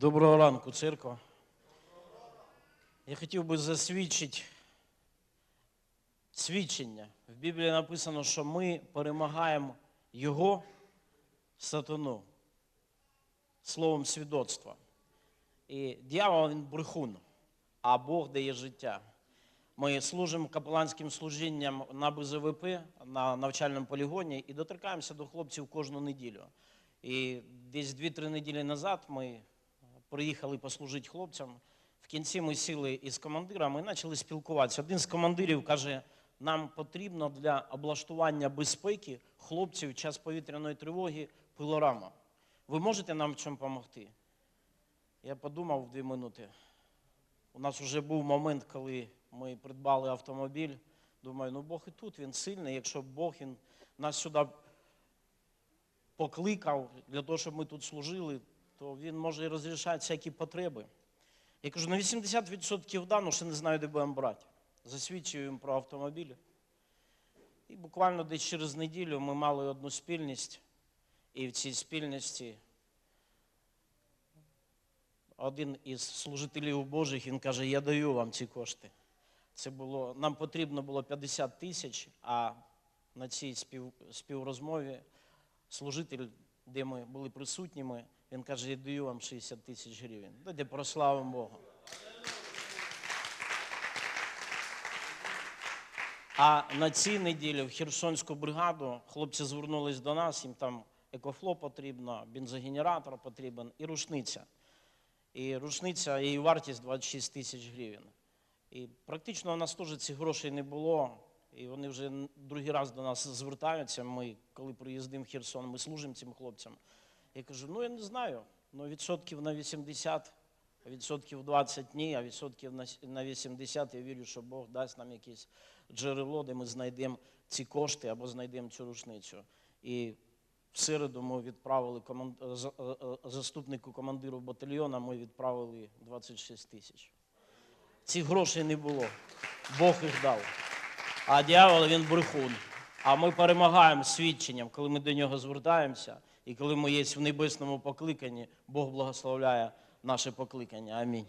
Доброго ранку, церква. Я хотів би засвідчити свідчення. В Біблії написано, що ми перемагаємо Його, сатану, словом свідоцтва. І дьявол він брехун, а Бог дає життя. Ми служимо капеланським служінням на БЗВП, на навчальному полігоні, і доторкаємося до хлопців кожну неділю. І десь 2-3 неділі назад ми приїхали послужити хлопцям. В кінці ми сіли із командирами і почали спілкуватися. Один з командирів каже: нам потрібно для облаштування безпеки хлопців в час повітряної тривоги пилорама. Ви можете нам в чому допомогти? Я подумав дві минути. У нас вже був момент, коли ми придбали автомобіль. Думаю, ну Бог і тут він сильний. Якщо Бог він нас сюди покликав для того, щоб ми тут служили, то він може і розрішати всякі потреби. Я кажу, на 80% да, ну ще не знаю, де будемо брати. Засвідчую їм про автомобілі. І буквально десь через неділю ми мали одну спільність, і в цій спільності один із служителів Божих, він каже, я даю вам ці кошти. Це було, нам потрібно було 50 тисяч, а на цій спів, співрозмові служитель, де ми були присутніми, він каже, я даю вам 60 тисяч гривень. Давайте прославимо Бога. А на цій неділі в Херсонську бригаду хлопці звернулись до нас, їм там екофло потрібно, бензогенератор потрібен і рушниця. І рушниця, її вартість 26 тисяч гривень. І практично у нас теж цих грошей не було. І вони вже другий раз до нас звертаються. Ми, коли приїздимо в Херсон, ми служимо цим хлопцям. Я кажу, ну я не знаю, ну відсотків на 80, а відсотків 20 ні, а відсотків на с- 80 я вірю, що Бог дасть нам якесь джерело, де ми знайдемо ці кошти або знайдемо цю рушницю. І в середу ми відправили команд... за- е, е, заступнику командиру батальйону, ми відправили 26 тисяч. Цих грошей не було. Бог їх дав. А дьявол він брехун. А ми перемагаємо свідченням, коли ми до нього звертаємося, і коли ми є в небесному покликанні, Бог благословляє наше покликання. Амінь.